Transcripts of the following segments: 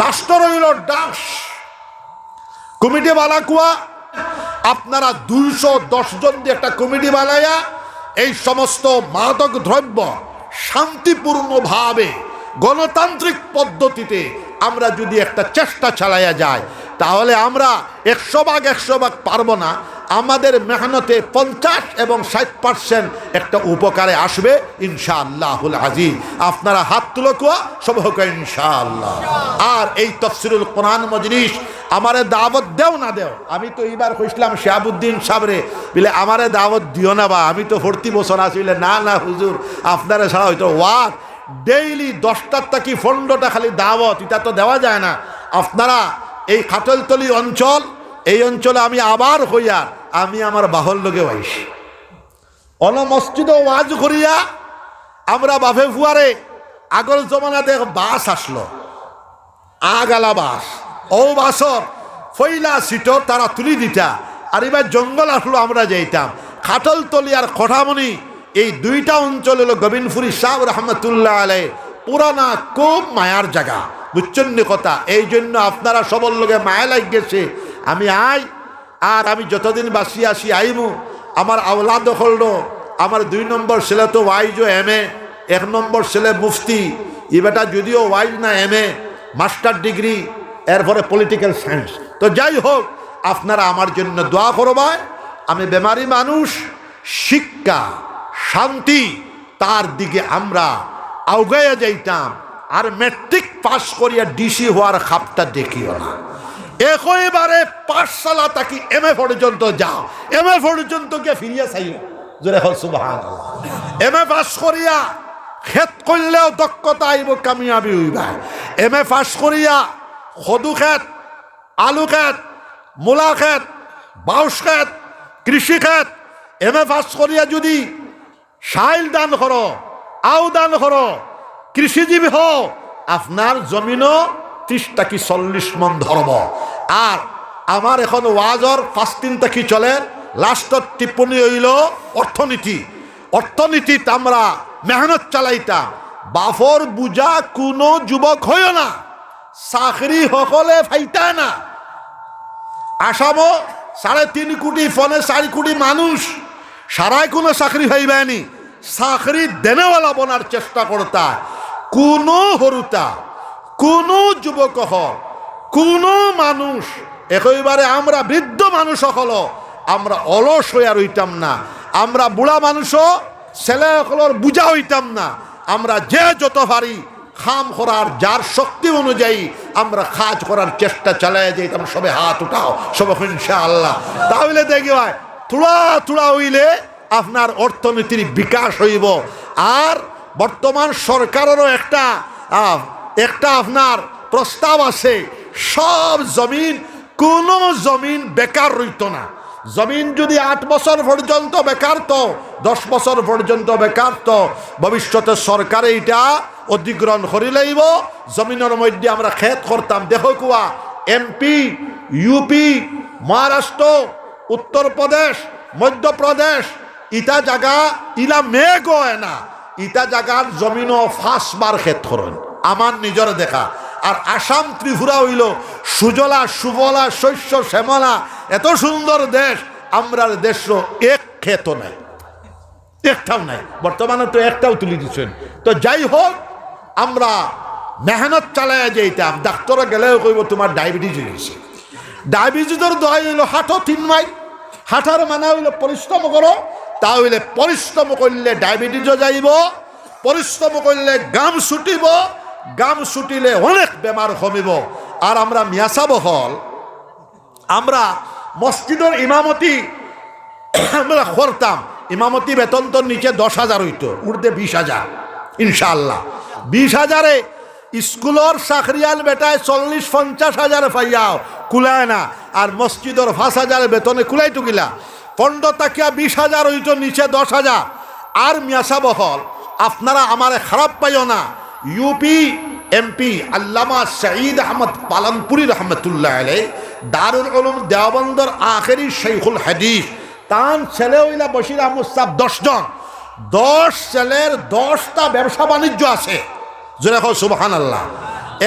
Last রইল ডাস। Committee বালাকুয়া আপনারা দুইশো জন দিয়ে একটা কমিটি বানাইয়া এই সমস্ত মাদক দ্রব্য শান্তিপূর্ণভাবে গণতান্ত্রিক পদ্ধতিতে আমরা যদি একটা চেষ্টা চালাইয়া যাই, তাহলে আমরা একশো ভাগ একশো ভাগ পারব না। আমাদের মেহনতে পঞ্চাশ এবং ষাট পার্সেন্ট একটা উপকারে আসবে, ইনশাআল্লাহুল আজিজ। আপনারা হাত তুলো কুয়া সব হোক ইনশাআল্লাহ। আর এই তফসিরুল কোরআন মজলিস আমারে দাওয়াত দেও না দেও। আমি তো এইবার কইছিলাম, শিয়াবুদ্দিন সাবরে, বলে আমারে দাওয়াত দিও না বা, আমি তো ভর্তি বছর আসলে না না, হুজুর, আপনারা ছাড়া হয়তো ওয়াক ডেইলি দশটার থাকি ফন্ডটা খালি দাওয়াত, এটা তো দেওয়া যায় না। আপনারা এই খাটলতলি অঞ্চল, এই অঞ্চলে আমি আবার হইয়া আমি আমার বাহর লোকে আইসি। অন মসজিদ ওয়াজ করিয়া আমরা বাফে ফুয়ারে আগর জমানাতে বাস আসলো। আগালা বাস। ও বাসর ফইলা সিট, তারা তুলি দিতা। আর এবার জঙ্গল আসলো, আমরা যাইতাম। খাটলতলি আর খঠামণি এই দুইটা অঞ্চল হলো গোবিন্দপুরি সাহ রহমতুল্লাহ আলাই। পুরানা খুব মায়ার জায়গা? বুঝছেন কথা? এই জন্য আপনারা সবল লোকে মায়া লাগ গেছে আমি আই, আর আমি যতদিন বাসি আসি আইমু। আমার আওলাদ হল আমার দুই নম্বর ছেলে তো ওয়াইজ এম এ। এক নম্বর ছেলে মুফতি। এবারটা যদিও ওয়াইজ না এম এ, মাস্টার ডিগ্রি, এরপরে পলিটিক্যাল সায়েন্স। তো যাই হোক, আপনারা আমার জন্য দোয়া করবায়। আমি বেমারি মানুষ, শিক্ষা। শান্তি, তার দিকে আমরা আউগাইয়া যাইতাম। আর মেট্রিক পাস করিয়া ডিসি হওয়ার খাপটা দেখিও না। একইবারে পাঠশালা তাকি এম এ পর্যন্ত যাও। এম এ পর্যন্ত গিয়ে ফিরিয়া সুবাহান এম এ পাস করিয়া খেত করলেও দক্ষতা আইব, কামিয়াবি হইবা। এম এ পাস করিয়া সদু খেত, আলু খেত, মূলা খেত বাউস খেত, কৃষি খেত এম এ পাস করিয়া যদি সাইল দান করো, আও দান করো। কৃষিজীবী হও, আপনার জমিনও ত্রিশটা কি চল্লিশ মন ধরব আর আমার এখন ওয়াজর পাঁচ দিন থেকে চলে? লাস্টত টিপ্পণী হইল অর্থনীতি। অর্থনীতিত আমরা মেহনত চালাইতাম। বাফর বুঝা কোনো যুবক হয় না চাকরি সকলে ফাইতা না। আসামও সাড়ে তিন কোটি, ফলে চারি কোটি মানুষ, সারাই কোনো চাকরি হইবানি চাকরি দেনেওয়ালা বনার চেষ্টা করতা। কোনো হরুতা, কোনো যুবক হল কোনো মানুষ, একইবারে আমরা বৃদ্ধ মানুষ হল আমরা অলস হইয়া রইতাম না। আমরা বুড়া মানুষও ছেলে সকলের বুঝা হইতাম না। আমরা যে যত পারি খাম করার যার শক্তি অনুযায়ী আমরা কাজ করার চেষ্টা চালাই যাইতাম। সবে হাত উঠাও, সবে ইনশা আল্লাহ তাহলে দেখি ভাই, থোড়া থোড়া হইলে আপনার অর্থনীতির বিকাশ হইব। আর বর্তমান সরকারেরও একটা একটা আপনার প্রস্তাব আছে, সব জমিন, কোনো জমিন বেকার রইত না। জমিন যদি আট বছর পর্যন্ত বেকার তো, দশ বছর পর্যন্ত বেকার তো, ভবিষ্যতে সরকার এইটা অধিগ্রহণ করি লাইব। জমিনের মধ্যে আমরা খেত করতাম। দেখো কুয়া, এমপি, ইউপি, মহারাষ্ট্র, উত্তরপ্রদেশ, মধ্যপ্রদেশ ইটা জায়গা ইলা মেঘ হয় না ইটা জায়গার জমিনও ফাঁসবার ক্ষেত করেন। আমার নিজের দেখা। আর আসাম ত্রিপুরা হইল সুজলা, সুবলা, শস্য, শ্যামলা। এত সুন্দর দেশ, আমরার দেশ এক ক্ষেত নাই। একটাও নাই। বর্তমানে তো একটাও তুলে দিচ্ছেন তো যাই হোক, আমরা মেহনত চালাইয়া যাইতাম। ডাক্তার গেলেও কইব, তোমার ডায়াবেটিস হয়ে গেছে ডায়াবেটিসের দোয়াই হইল হাঁটো তিন মাইল। হাঁটার মানে হইল পরিশ্রম করো তা হইলে পরিশ্রম করলে ডায়াবেটিসও যাইব, পরিশ্রম করলে গাম ছুটিব, গাম ছুটিলে অনেক বেমার কমিব। আর আমরা মিয়াসা বহল, আমরা মসজিদের ইমামতি আমরা করতাম, ইমামতি বেতন তো নিচে দশ হাজার হইতো উর্দে বিশ হাজার ইনশাল্লাহ বিশ হাজারে স্কুলের চাকরিয়াল বেটায় চল্লিশ পঞ্চাশ হাজার পাইয়াও কুলায় না। আর মসজিদর পাঁচ হাজার বেতনে কুলাই টুকিলা। পনেরো টাকিয়া বিশ হাজার হইতো নিচে দশ হাজার আর মিয়াসা বহল, আপনারা আমারে খারাপ পাইও না। ইউপি এমপি আল্লামা সঈদ আহমদ পালনপুরি রহমতুল্লাহ আলাই দারুল উলুম দেওবন্দর আখেরি শেখুল হাদিস। তান ছেলে হইলা বশির আহমদ সাহ দশজন। দশ ছেলের দশটা ব্যবসা বাণিজ্য আছে। জোরে হোক সুবহান আল্লাহ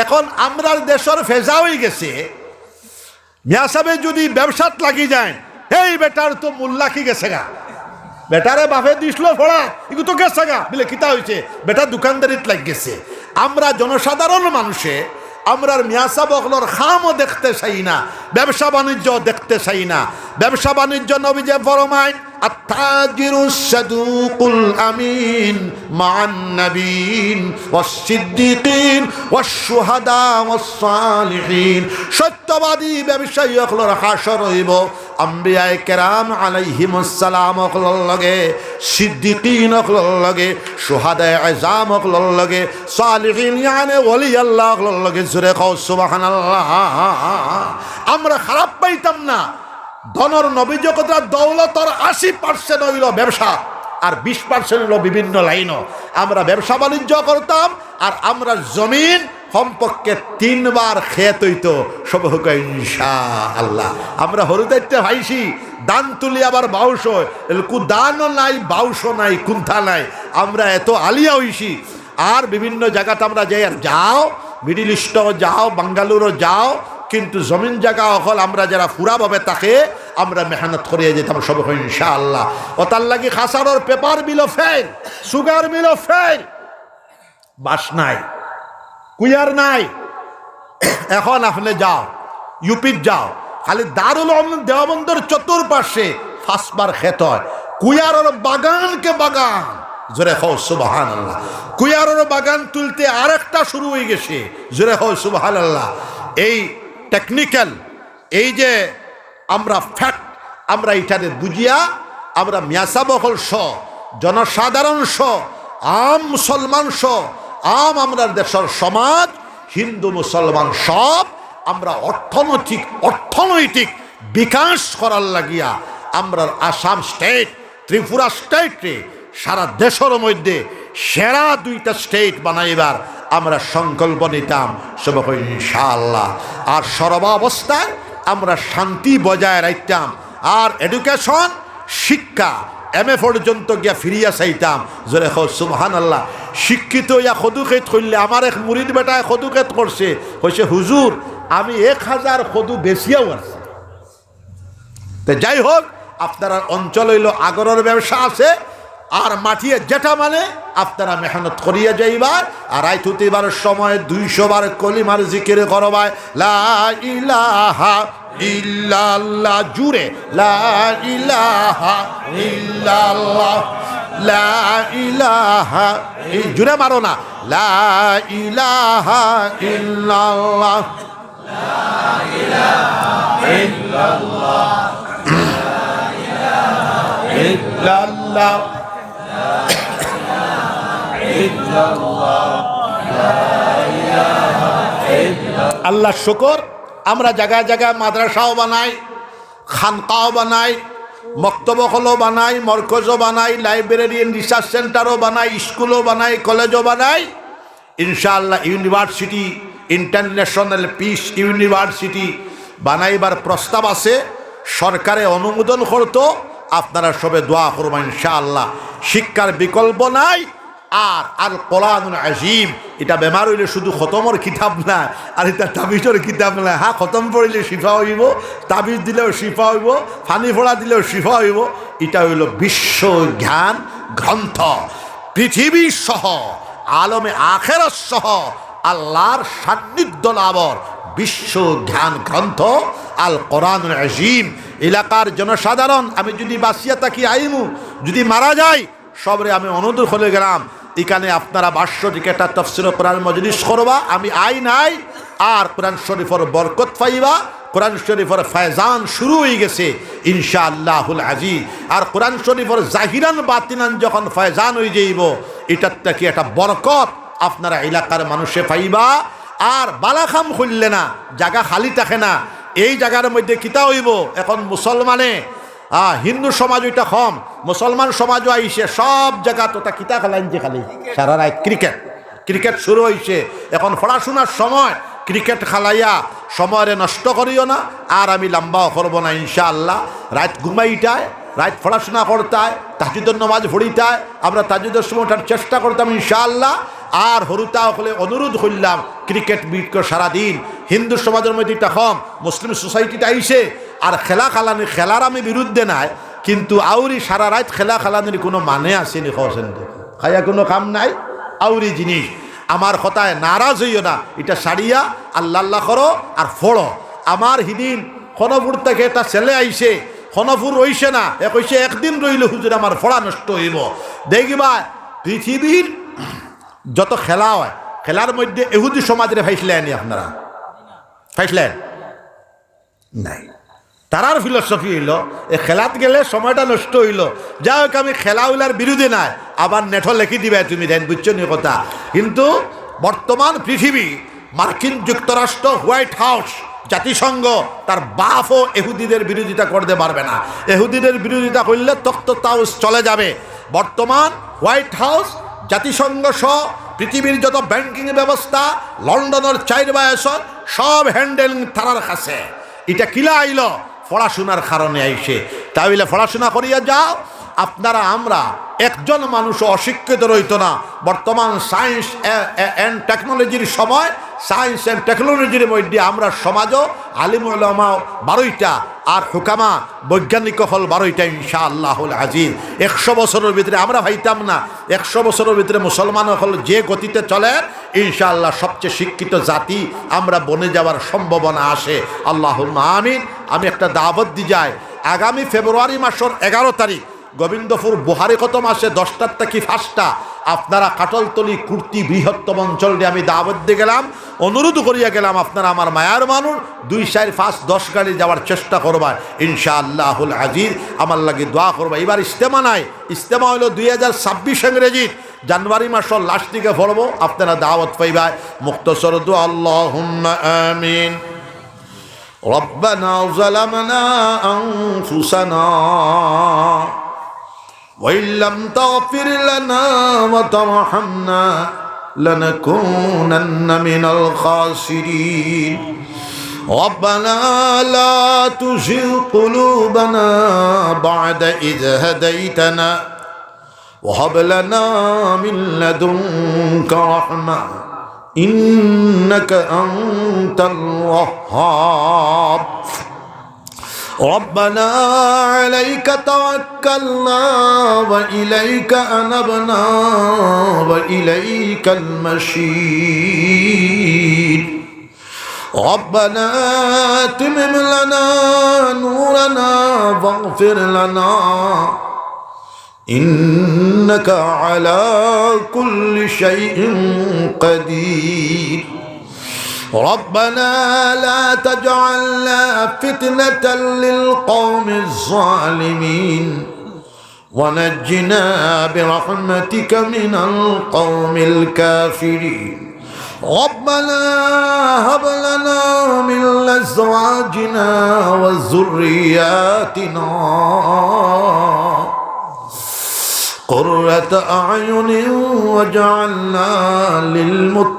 এখন আমরার দেশের ফেজা হয়ে গেছে। মিয়া সাহেব যদি ব্যবসাত লাগি যায় এই বেটার তো মূল্যা কি গেছে গা? বেটারে বাপে দিছিল ফোড়া এগুলো তো গেছে গা, বলে কিতা হয়েছে বেটা দোকানদারিত লাগ গেছে। আমরা জনসাধারণ মানুষে, আমরার মিয়াসা বকলর খামও দেখতে চাই না, ব্যবসা বাণিজ্য দেখতে চাই না। ব্যবসা বাণিজ্য নবী যে ফরমায় التاجر الصدوق الأمين مع النبيين والصديقين والشهداء والصالحين সত্যবাদী ব্যবসায়ী অকলর হাসর হইব আম্বিয়ায় কেরাম আলাইহিম আসসালাম অকলর লগে সিদ্দিকিন অকলর লগে সুহাদায় আজাম অকলর লগে সালিহিন ইয়ানে ওলি আল্লাহ অকলর লগে জুরে খাও সুবহানাল্লাহ আমরা খারাপ পাইতাম না ধনর নবী জগতরা দৌলতর আশি পার্সেন্ট হইল ব্যবসা, আর বিশ পার্সেন্ট হইল বিভিন্ন লাইনও। আমরা ব্যবসা বাণিজ্য করতাম, আর আমরা জমিন কমপক্ষে তিনবার খেত হইতো। সব হোক আল্লাহ আমরা হরুদাইতে ভাইছি দান তুলি আবার বাউস এলকু দানও নাই বাউস নাই, কুন্থা নাই। আমরা এত আলিয়া হইছি। আর বিভিন্ন জায়গাতে আমরা যাই, আর যাও, মিডিল ইস্টও যাও, বাঙ্গালুরও যাও কিন্তু জমিন জায়গা অকল আমরা যারা ফুরাভাবে তাকে আমরা মেহনত করিয়ে যেতাম সব ইনশাআল্লাহ। ও তার লাগি খাসারোর পেপার মিলও ফেল সুগার মিলও ফেল বাস নাই, কুইয়ার নাই। এখন আপনি যাও, ইউপির যাও, খালি দারুল দেওবন্দর চতুর্পাশে ফাঁসবার খেত হয়। কুইয়ারর বাগানকে বাগান, জোরে হো সুবাহান আল্লাহ কুইয়ারর বাগান তুলতে আরেকটা শুরু হয়ে গেছে, জোরে হো সুবাহান আল্লাহ এই টেকনিক্যাল এই যে আমরা ফ্যাক্ট আমরা এটাতে বুঝিয়া আমরা মিয়াসাবহল স, জনসাধারণ স, আম মুসলমান স, আম আমরা দেশের সমাজ, হিন্দু মুসলমান সব, আমরা অর্থনৈতিক অর্থনৈতিক বিকাশ করার লাগিয়া আমরা আসাম স্টেট ত্রিপুরা স্টেটে সারা দেশের মধ্যে সেরা দুইটা স্টেট বানাইবার আমরা সংকল্প নিতাম, সব ইনশাআল্লাহ। আর সর্বাবস্থায় আমরা শান্তি বজায় রাখতাম। আর এডুকেশন শিক্ষা এম এ পর্যন্ত গিয়া ফিরিয়া চাইতাম। জোরে হো সুবহান আল্লাহ শিক্ষিত ইয়া সদুকেত করলে আমার এক মুরিদ বেটায় সদুকেত করছে। হয়েছে হুজুর, আমি এক হাজার সদু বেশিয়াও আছে। তো যাই হোক, আপনারা অঞ্চল হইল আগরের ব্যবসা আছে। আর মাটিয়ে যেটা মানে আপনারা মেহনত করিয়া যাইবার, আর আই তুতিবার সময় দুইশো বার কলিমার জিকির করবায়। লা ইলাহা ইল্লাল্লাহ, জুড়ে। লা ইলাহা লা ইলাহা জুড়ে মারো না। লা ইলাহা আল্লাহ শুকর, আমরা জায়গায় জায়গায় মাদ্রাসাও বানাই, খানকাও বানাই মক্তবখলও বানাই, মরকজও বানাই, লাইব্রেরি রিসার্চ সেন্টারও বানাই, স্কুলও বানাই, কলেজও বানাই। ইনশাআল্লাহ ইউনিভার্সিটি ইন্টারন্যাশনাল পিস ইউনিভার্সিটি বানাইবার প্রস্তাব আছে। সরকারে অনুমোদন করতো। আপনারা সবে দোয়া করবেন ইনশাআল্লাহ। শিক্ষার বিকল্প নাই, আর আল কোরআনুল আজিম, এটা বেমার হইলে শুধু খতমর কিতাব না, আর এটা তাবিজর কিতাব না। হ্যাঁ খতম পড়িলে শিফা হইব, তাবিজ দিলেও শিফা হইব, ফানি ফোড়া দিলেও শিফা হইব, এটা হইল বিশ্ব জ্ঞান গ্রন্থ। পৃথিবী সহ, আলমে আখের সহ, আল্লাহর সান্নিধ্য লাভর বিশ্ব জ্ঞান গ্রন্থ আল কোরআন আজিম। এলাকার জনসাধারণ, আমি যদি বাসিয়া থাকি, আইমু, যদি মারা যাই সবরে আমি অনুদূর হলে গেলাম, এখানে আপনারা বাস্য টিকেটা তফসির কোরআন মজলিস করবা, আমি আই নাই, আর কোরআন শরীফর বরকত পাইবা, কোরআন শরীফর ফায়জান শুরু হয়ে গেছে ইনশা আল্লাহুল আজি আর কোরআন শরীফর জাহিরান বাতিনান যখন ফায়জান হয়ে যাইব, এটার থেকে একটা বরকত আপনারা এলাকার মানুষে পাইবা আর বালাখাম খুললে না জায়গা খালি থাকে না। এই জায়গার মধ্যে কিতা হইব? এখন মুসলমানে হিন্দু সমাজ ওইটা কম মুসলমান সমাজও আইসে, সব জায়গা তো তা কিতা খেলাইন যে খালি? সারা রাত ক্রিকেট। ক্রিকেট শুরু হয়েছে এখন পড়াশোনার সময়, ক্রিকেট খেলাইয়া সময় নষ্ট করিও না, আর আমি লম্বাও করব না, ইনশাআল্লাহ। রাত ঘুমাইটায়, রাত পড়াশোনা করতায়, তাজুদের নমাজ পড়িতায়, আমরা তাজুদের সময় ওঠার চেষ্টা করতাম, ইনশাআল্লাহ। আর হরুতা হলে অনুরোধ করলাম, ক্রিকেট বিট সারাদিন, হিন্দু সমাজের মধ্যে এটা কম, মুসলিম সোসাইটিটা আইসে, আর খেলা খালানি, খেলার আমি বিরুদ্ধে নাই, কিন্তু আউরি সারা রাত খেলা খালানির কোনো মানে আসেনি খসেন খাইয়া কোনো কাম নাই, আউরি জিনিস। আমার কথায় নারাজ হইও না, এটা সারিয়া, আল্লাহ আল্লাহ করো আর ফড়ো। আমার হিদিন খনপুর থেকে একটা ছেলে আইসে খনপুর রইছে না, এ কইছে, একদিন রইলে হুজুর আমার ফড়া নষ্ট হইব। দেখিবা, পৃথিবীর যত খেলা হয়, খেলার মধ্যে এহুদি সমাজের ফাইসলেন আপনারা। ফাইসলেন নাই। তারার ফিলসফি হইল, এ খেলাত গেলে সময়টা নষ্ট হইল। যা হোক, আমি খেলা হইলার বিরুদ্ধে নাই, আবার নেঠো লেখি দিবে তুমি, দেন বুঝছ নি কথা? কিন্তু বর্তমান পৃথিবী, মার্কিন যুক্তরাষ্ট্র, হোয়াইট হাউস, জাতিসংঘ, তার বাফও এহুদিদের বিরোধিতা করতে পারবে না। এহুদিদের বিরোধিতা করলে তক্ত তাউস চলে যাবে। বর্তমান হোয়াইট হাউস জাতিসংঘ সহ পৃথিবীর যত ব্যাংকিং ব্যবস্থা, লন্ডনের চাইর বায়সন, সব হ্যান্ডেলিং তারার কাছে। এটা কিলা আইল? পড়াশোনার কারণে আইসে। তাহলে পড়াশোনা করিয়া যাও। আপনারা, আমরা একজন মানুষ অশিক্ষিত রইত না। বর্তমান সায়েন্স অ্যান্ড টেকনোলজির সময়, সায়েন্স অ্যান্ড টেকনোলজির মধ্যে আমরা সমাজও আলিমুলামা বারোইটা আর হুকামা বৈজ্ঞানিক হল বারোইটা ইনশা আল্লাহুল আজিজ। একশো বছরের ভিতরে আমরা ভাইতাম না। একশো বছরের ভিতরে মুসলমান হল যে গতিতে চলে, ইনশাআল্লাহ সবচেয়ে শিক্ষিত জাতি আমরা বনে যাওয়ার সম্ভাবনা আসে। আল্লাহ আমিন। আমি একটা দাবত দি যাই। আগামী ফেব্রুয়ারি মাসের এগারো তারিখ গোবিন্দপুর বুহারি কত মাসে দশটার থেকে ফার্স্টটা আপনারা কাটলতলি কুর্তি বৃহত্তম অঞ্চল দিয়ে আমি দাওয়াত দিয়ে গেলাম অনুরোধ করিয়া গেলাম আপনারা আমার মায়ার মানুষ দুই সাইড ফার্স্ট দশ গাড়ি যাওয়ার চেষ্টা করবার ইনশা আল্লাহুল আজির আমার লাগে দোয়া করবা এবার ইস্তেমা নাই ইস্তেমা হলো দুই হাজার ছাব্বিশ ইংরেজির জানুয়ারি মাসের লাস্ট দিকে পড়বো আপনারা দাওয়াত পাইবা মুক্তসর দু আল্লাহ আমিন ربنا ظلمنا أنفسنا وإن لم تغفر لنا وترحمنا لنكونن من الخاسرين. ربنا لا تزغ قلوبنا بعد إذ هديتنا وهب لنا من لدنك رحمة إنك أنت الوهاب. ربنا عليك توكلنا وإليك أنبنا وإليك المشير ربنا تمم لنا نورنا واغفر لنا. إنك على كل شيء قدير. ربنا لا تجعلنا فتنة للقوم الظالمين. ونجنا برحمتك من القوم الكافرين. ربنا هب لنا من أزواجنا وذرياتنا قرة أعين وجعلنا للمتقين.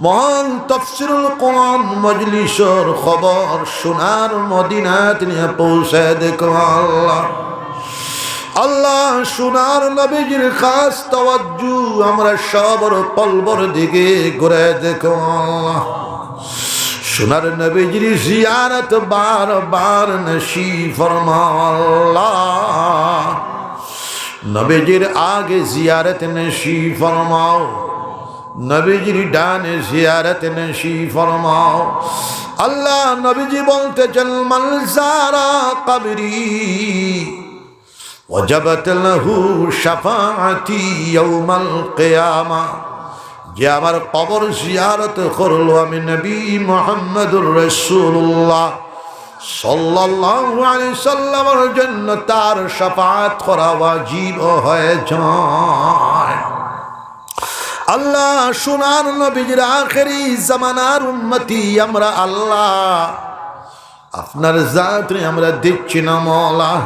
মহান তফসিরুল কোরআন মজলিসর খবর সোনার মদিনাত নিয়ে পৌঁছে দেখো আল্লাহ। আল্লাহ সোনার নবীজির খাস তওয়াজ্জু আমরা সবর পলবর দিকে ঘুরে দেখো আল্লাহ। সোনার নবীজির জিয়ারত বার বার নসি ফরমাল্লাহ নবীজির আগে জিয়ারত নসি ফরমাও। নবীজির ডানে জিয়ারত নসি ফরমাও আল্লাহ নবীজি বলতে চল মলসারা কবরি وجبت له شفاعتي يوم القيامه যে আমার কবর জিয়ারত করলো আমি নবী মোহাম্মদুর রসুল্লাহ সাল্লাল্লাহু আলাইহি সাল্লামের জন্য তার শাফাত করা ওয়াজিব হয়ে যায় আল্লাহ সোনার নবীজির আখেরি জামানার উন্নতি আমরা আল্লাহ। আপনার জাতরে আমরা দিচ্ছি না মলা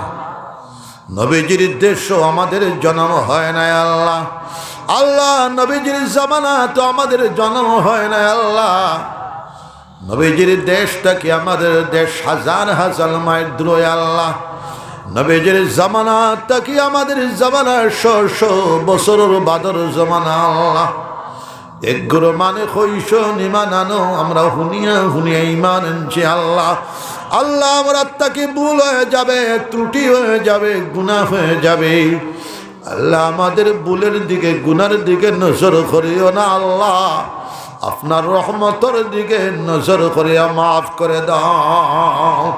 নবীজির দেশ আমাদের জন্ম হয় না আল্লাহ। আল্লাহ, নবীজির জামানা তো আমাদের জন্ম হয় না আল্লাহ। নবীজির দেশটা কি আমাদের দেশ হাজার হাজার মাইল দূরে আল্লাহ। নবীজির জামানাটা কি আমাদের জামানা শ বছরের বাদর জামানা। আল্লাহ এগুলো মানে কইস নিমান আনো আমরা হুনিয়া হুনিয়া ইমান আনছি আল্লাহ। আল্লাহ আমার আত্মাকে ভুল হয়ে যাবে, ত্রুটি হয়ে যাবে, গুনাহ হয়ে যাবে। আল্লাহ আমাদের ভুলের দিকে, গুনার দিকে নজর করিও না আল্লাহ। আপনার রহমতর দিকে নজর করিয়া মাফ করে দাও।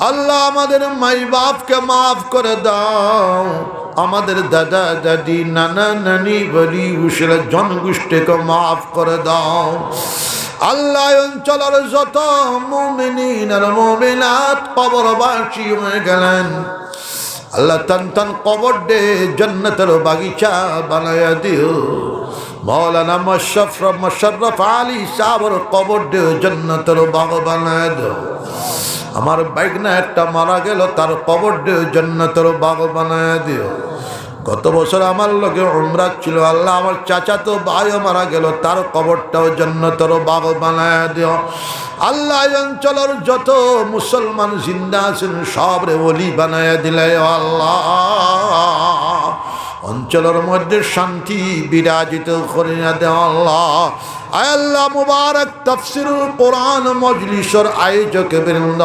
আল্লাহ আমাদের মাই বাপকে মাফ করে দাও। আমাদের দাদা, দাদি, নানা, নানি, বলি, উসলে, জনগোষ্ঠীকে মাফ করে দাও। আল্লাহ অঞ্চলের যত মুমিনিন আর মুমিনাত কবরবাসী হয়ে গেলেন। আল্লাহ তান তান কবর দে, জন্নতের বাগিচা বানায়া দিও। মৌলানা মশরফ মশরফ আলী সাবর কবর দে, জন্নতের বাগ বানায় দিও। আমার বাইক একটা মারা গেল, তার কবর দে, জন্নতের বাগ বানায় দিও। গত বছর আমার লোকে উমরা ছিল, আল্লাহ আমার চাচা তো ভাইও মারা গেল, তার কবরটাও জন্নতর বাগ বানায় দিও। আল্লাহ অঞ্চলের যত মুসলমান জিন্দা আছেন সব রে ওলি বানায় দিলে আল্লাহ। অঞ্চলের মধ্যে শান্তি বিরাজিত করিয়া দে আল্লাহ। আল্লাহ, মুবারক তফসিরুল কোরআন মজলিসর আয়োজক বৃন্দ,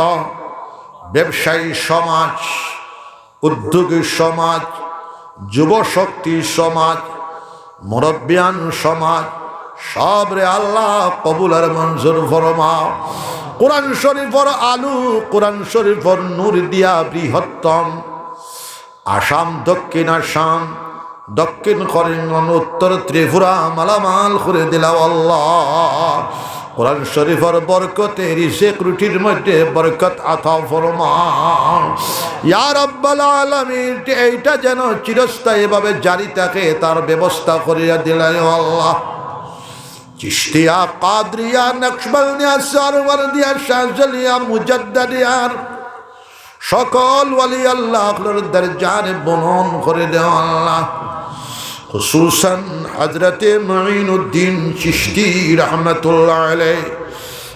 ব্যবসায়ী সমাজ, উদ্যোগী সমাজ যুব শক্তি সমাজ, মুরব্বিয়ান সমাজ সব রে আল্লাহ কবুল আর মঞ্জুর ফরমাও কোরআন শরীফর আলু, কোরআন শরীফর নূর দিয়া বৃহত্তম। আসাম, দক্ষিণ আসাম, দক্ষিণ করিমগঞ্জ, উত্তর ত্রিপুরা, মালামাল করে দিলাম আল্লাহ। কোরআন শরীফর বরকতে রিসেক রুটির মধ্যে বরকত আথা ফরমান। ইয়ার আব্বাল আলমীর এইটা যেন চিরস্থায়ীভাবে জারি থাকে, তার ব্যবস্থা করিয়া দিলেন আল্লাহ। চিস্তিয়া কাদরিয়া নকশবলিয়া সারওয়ারদিয়া, শাহজালিয়া মুজাদ্দাদিয়ার সকল ওয়ালি আল্লাহ দরজার বনন করে দেওয়া আল্লাহ। خصوصا حضرت معین الدین چشتی رحمت اللہ علیہ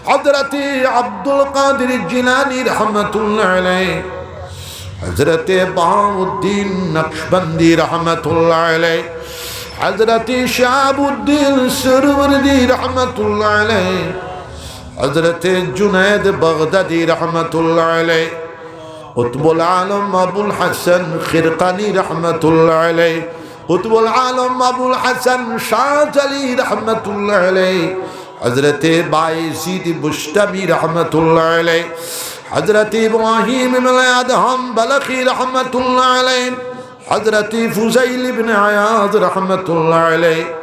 حضرت عبد القادر الجلانی رحمت اللہ علیہ حضرت بہاؤدین نقشبندی رحمت اللہ علیہ حضرت شعب الدین سروردی رحمت اللہ علیہ حضرت جنید بغدادی رحمت اللہ علیہ قطب العالم ابو الحسن خرقانی رحمت اللہ علیہ قطب العالم أبو الحسن شاد لي رحمة الله عليه حضرت بايزيد بشتبي رحمة الله عليه حضرت إبراهيم بن أدهم بلخي رحمة الله عليه حضرت فزيل بن عياض رحمة الله عليه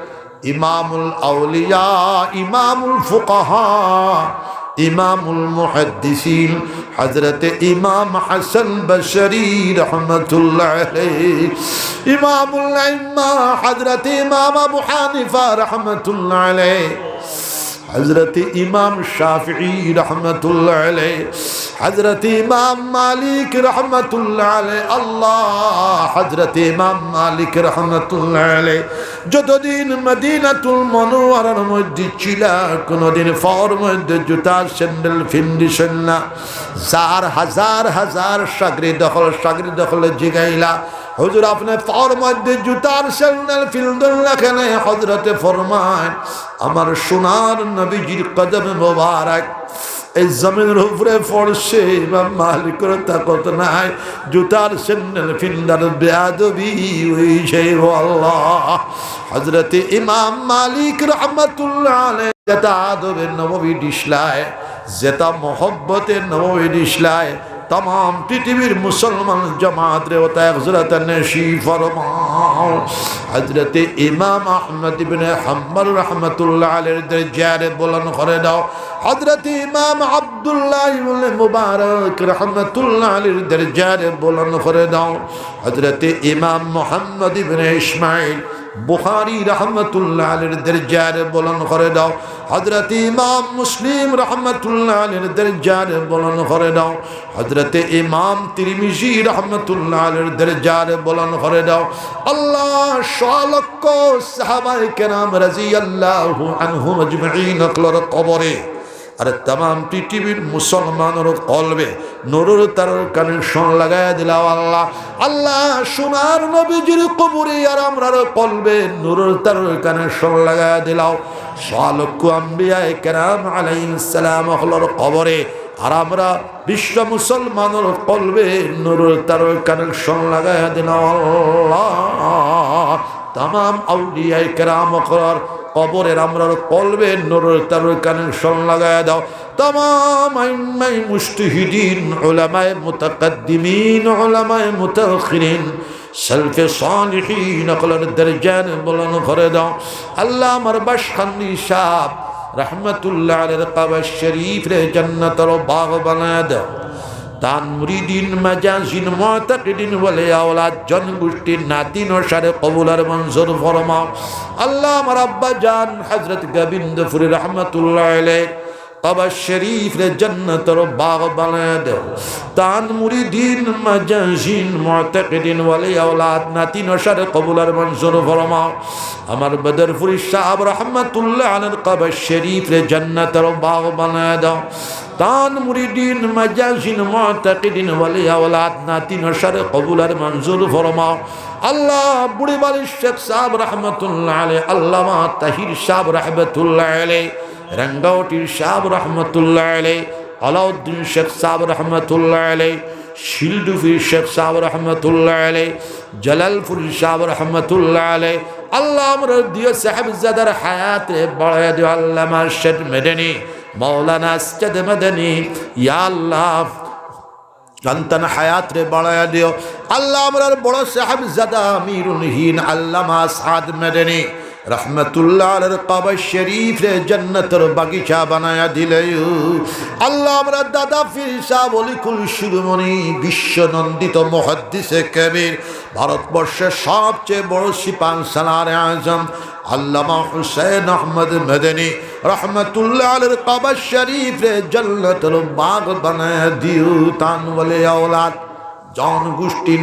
إمام الأولياء إمام الفقهاء إمام المحدثين حضرت إمام حسن بشري رحمه الله عليه إمام الأئمة حضرت إمام أبو حنيفة رحمه الله عليه. হজরত ইমাম শাফি রহমতুল্লাহ আলে হজরত ইমাম মালিক রহমতুল্লাহ আলে আল্লাহ হজরত ইমাম মালিক রহমতুল্লাহ আলে যতদিন মদিনাতুল মনোয়ারার মসজিদ ছিল, কোনোদিন ফর মধ্যে জুতা, স্যান্ডেল, ফিন্ডি না চার হাজার হাজার সাগরি দখল, সাগরি দখলে জিগাইলা হুজুর, আপনি ফর মধ্যে জুতার স্যান্ডেল ফিল্ডন লেখেন হজরতে ফরমান আমার সোনার নবীজির কদম মোবারক, এই জমিনের উপরে পড়ছে, ইমাম মালিকের তাকত নাই, জুতার স্যান্ডেল ফিল্ডার বেয়াদবি হইছে আল্লাহ। হজরত ইমাম মালিক রহমতুল্লাহ যেটা আদবের নবী ডিসলায় যেটা মহব্বতের নবী ডিসলায় তমাম পৃথিবীর মুসলমান জমাত রে ওতা হজরত নশি ফরমাও। হজরত ইমাম আহমদ ইবনে হাম্বল রহমতুল্লাহ আলের দরজারে বলন করে দাও। হজরত ইমাম আব্দুল্লাহ ইবনে মুবারক রহমতুল্লাহ আলের দরজারে বলন করে দাও। হজরত ইমাম মোহাম্মদ ইবনে ইসমাইল বুখারি রহমতুল্লাহ আলীর দরজার বলন করে দাও। হজরত ইমাম মুসলিম রহমতুল্লাহ আলীর দরজার বলন করে দাও। হজরত ইমাম তিরমিজি রহমতুল্লাহ আলীর দরজার বলন করে দাও। আল্লাহ শালক্য সাহাবাই কেরাম রাজি আল্লাহ আনহুম আজমাইন কবরে আর তাম পৃথিবীর মুসলমানের কলবে নুরুর তার কানেকশন লাগাই দিলাম আল্লাহ। আল্লাহ সোনার নবীজির কবরে আর আমরার কলবে নুরুর তার কানেকশন লাগাই দিলাও। সালক্কু আম্বিয়ায় কেরাম আলাইসালাম হলর কবরে আর আমরা বিশ্ব মুসলমানের কলবে নুরুর তার কানেকশন লাগাই দিলাম আল্লাহ। তাম আউলিয়ায় কেরাম করার কবরের আমরা কলবে নরর তার কানেকশন লাগায় দাও। তাম আইমাই মুস্তিহিদিন ওলামায় মুতাকাদ্দিমিন ওলামায় মুতাখিরিন, সেলফে সালিহিন অকলের দরজান বলন করে দাও। আল্লাহ রহমতুল্লাহ কাবা শরীফ রে জান্নাতর বাগ বানায় দাও। তান মুরিদিন মাজাজিন মুতাকিদিন বলে আওলাদ জনগোষ্ঠীর নাতিন ও সারে কবুলার মঞ্জুর ফরমাও। আল্লাহ আমার আব্বা জান হযরত গোবিন্দপুরি রহমাতুল্লাহ আলাইহি কাবা শরীফ রে জান্নাতের বাগ বানায় দাও। তান মুরিদিন মাজাজিন মুতাকিদিন বলে আওলাদ নাতিন ও সারে কবুলার মঞ্জুর ফরমাও। আমার বদরপুরি সাহেব রহমাতুল্লাহ আলাইহি কাবা শরীফ রে জান্নাতের বাগ বানায় দাও। তান মুরিদিন, মাজাজিন, মুতাকিদিন ওয়ালি আওলাদ নাতি নশারে কবুলার মঞ্জুর ফরমাও আল্লাহ বুড়ি বাড়ির শেখ সাহেব রহমতুল্লাহ আলাই আল্লামা তাহির সাহেব রহমতুল্লাহ আলাই রঙ্গাউটির সাহেব রহমতুল্লাহ আলাই আলাউদ্দিন শেখ সাহেব রহমতুল্লাহ আলাই শিলডুফির শেখ সাহেব রহমতুল্লাহ আলাই জলালপুর সাহেব রহমতুল্লাহ আলাই আল্লাহ আমরা দিও সাহেব জাদার হায়াতে বড় দিও আল্লামা শেখ মেডেনি। মৌলানা আসজাদ মদনী, ইয়া আল্লাহ। সন্তান হায়াত রে বাড়ায়া দিও। আল্লাহ আমরার বড় সাহেব জাদা আমিরুল হিন আল্লামা সাদ মেদনী। রহমতুল্লাহ আলের কাবা শরীফ রে জন্নতর বাগিচা বানায়া দিলে। আল্লাহ আমরা দাদা ফির শাহ অলিকুল শিরোমণি বিশ্ব নন্দিত মহাদ্দিসে কবির, ভারতবর্ষের সবচেয়ে বড় সিপান সালার আজম, আল্লামা হুসেন আহমদ মেদনী, রহমতুল্লাহ আলের কাবা শরীফ রে জন্নতর বাগ বানায়া দিও তান বলে আওলাদ। জন গোষ্ঠীর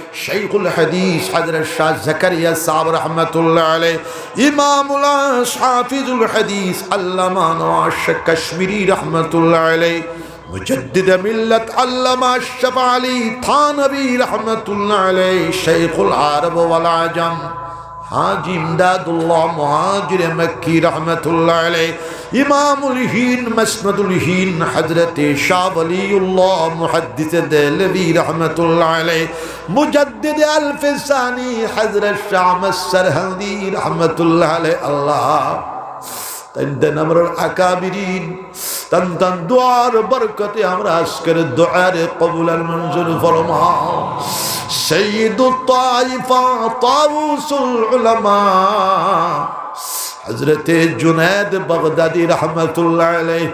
শাইখুল হাদিস হাজরত শাহ জাকারিয়া সাহেব রহমাতুল্লাহ আলাইহ। ইমামুল হাফিজুল হাদিস আল্লামা নওয়াজ কাশ্মীরি রহমাতুল্লাহ আলাইহ। মুজদ্দিদ মিল্লত আল্লামা আশরাফ আলী রহমাতুল্লাহ আলাইহ। শাইখুল আরব ওয়াল আজম। হাজি ইমদাদুল্লাহ মহাজির মক্কি রহমতুল্লাহ আলাই ইমামুল হিন মসনদুল হিন হজরত শাহ আলিউল্লাহ মুহাদ্দিস দেলভি রহমতুল্লাহ আলাই মুজাদ্দিদ আলফ সানি হজরত শাহ সরহদি রহমতুল্লাহ আলাই আল্লাহ তেন আমরা আকাবিরিন, তন তন দোয়ার বরকতে আমরা আজকের দোয়ার কবুলার মঞ্জুর ফরমাও। سيد الطائفة طاووس العلماء. حضرت جنید بغدادي رحمة الله عليه.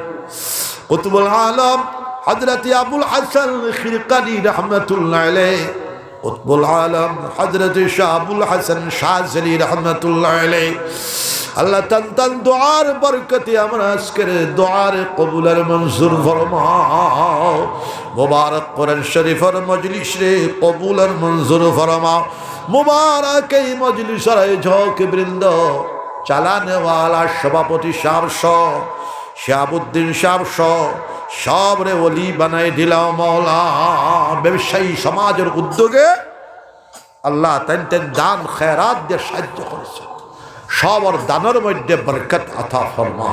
قطب العالم حضرت أبو الحسن خلقانی رحمة الله عليه. উৎপুল আলম হজরত শাহাবুল হাসান শাহরি রহমতুল্লাহ আল্লাহ তান দোয়ার বরকতে আমরা আজকের দোয়ার কবুলের মনসুর ফরমাও। মুবারক কোরআন শরীফর মজলিস রে কবুলের মনসুর ফরমাও মুবারক এই মজলিসের ঝোঁক বৃন্দ, চালানেওয়ালা সভাপতি শাহ শাহাবুদ্দিন সাহস সব রে অলি বানাই দিলাম মৌলা। ব্যবসায়ী সমাজের উদ্যোগে আল্লাহ তেন তেন দান, খেরাত দিয়ে সাহায্য করেছে। সবর দানের মধ্যে বরকত আথা ফরমা।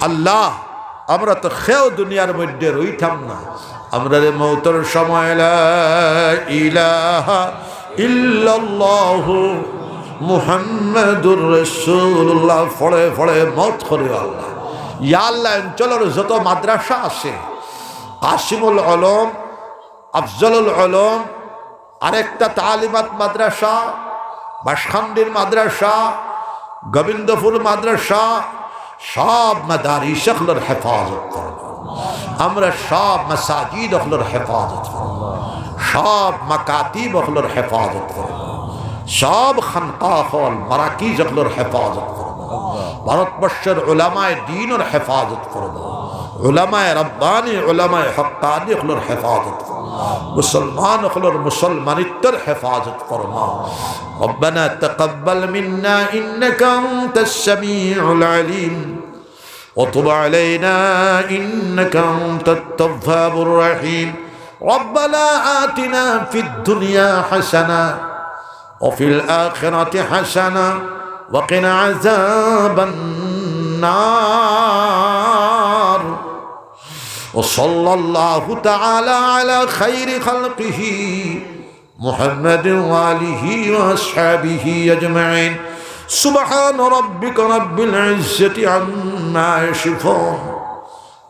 আল্লাহ, আমরা তো খেও দুনিয়ার মধ্যে রইতাম না। আমরা রে মৌতর সময় ইলাহা মুহাম্মাদুর রাসূলুল্লাহ। ফড়ে ফড়ে মত করে আল্লাহ। ইয়া আল্লাহ অঞ্চলের যত মাদ্রাসা আছে কাসিমুল আলম আফজলুল আলম আরেকটা তালিমাত মাদ্রাসা বাসখান্ডির মাদ্রাসা, গোবিন্দপুর মাদ্রাসা, সব মাদারিস অখলোর হেফাজত আমরা সব মাসাজিদ অখলোর হেফাজত সব মাকাতিব অখলোর হেফাজত করব সব খানকা হল মারাকিজ অখলোর হেফাজত করব ভারতবর্ষের ওলামায় দিনের হেফাজত করব ওলামায় রব্বানি ওলামায় হকানি অখলোর হেফাজত করব মুসলমান অখলোর মুসলমানিত্বর হেফাজত করমা ربنا تقبل منا إنك أنت السميع العليم وتب علينا إنك أنت التواب الرحيم ربنا آتنا في الدنيا حسنة وفي الآخرة حسنة وقنا عذاب النار. وصلى الله تعالى على خير خلقه محمد وآله وأصحابه أجمعين. سبحان ربك رب العزة عما يصفون.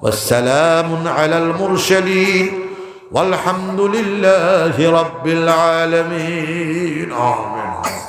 والسلام على المرسلين. والحمد لله رب العالمين. آمين.